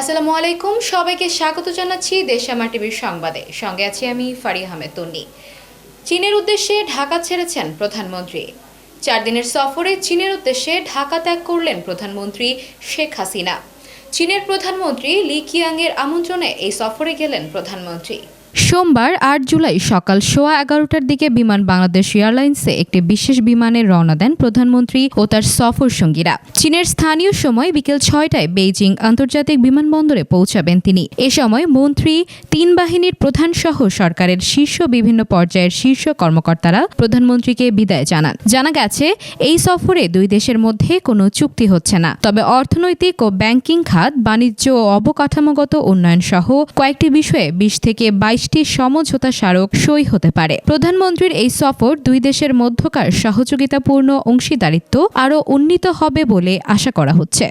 আসসালামু আলাইকুম, সবাইকে স্বাগত জানাচ্ছি দেশামা টিভির সংবাদে। সঙ্গে আছি আমি ফারি আহমেদ তন্নি। চীনের উদ্দেশ্যে ঢাকা ছেড়েছেন প্রধানমন্ত্রী। চার দিনের সফরে চীনের উদ্দেশ্যে ঢাকা ত্যাগ করলেন প্রধানমন্ত্রী শেখ হাসিনা। চীনের প্রধানমন্ত্রী লি কিয়াংয়ের আমন্ত্রণে এই সফরে গেলেন প্রধানমন্ত্রী। সোমবার আট জুলাই সকাল সোয়া এগারোটার দিকে বিমান বাংলাদেশ এয়ারলাইন্সে একটি বিশেষ বিমানে রওনা দেন প্রধানমন্ত্রী ও তার সফর সঙ্গীরা। চীনের স্থানীয় সময় বিকেল ছয়টায় বেইজিং আন্তর্জাতিক বিমানবন্দরে পৌঁছাবেন তিনি। এ সময় মন্ত্রী, তিন বাহিনীর প্রধান সহ সরকারের শীর্ষ বিভিন্ন পর্যায়ের শীর্ষ কর্মকর্তারা প্রধানমন্ত্রীকে বিদায় জানান। জানা গেছে, এই সফরে দুই দেশের মধ্যে কোনো চুক্তি হচ্ছে না। তবে অর্থনৈতিক ও ব্যাংকিং খাত, বাণিজ্য ও অবকাঠামোগত উন্নয়ন সহ কয়েকটি বিষয়ে বিশ থেকে বাইশটি সমঝোতা স্মারক সই হতে পারে। প্রধানমন্ত্রীর এই সফর দুই দেশের মধ্যকার সহযোগিতাপূর্ণ অংশীদারিত্ব আরও উন্নীত হবে বলে আশা করা হচ্ছে।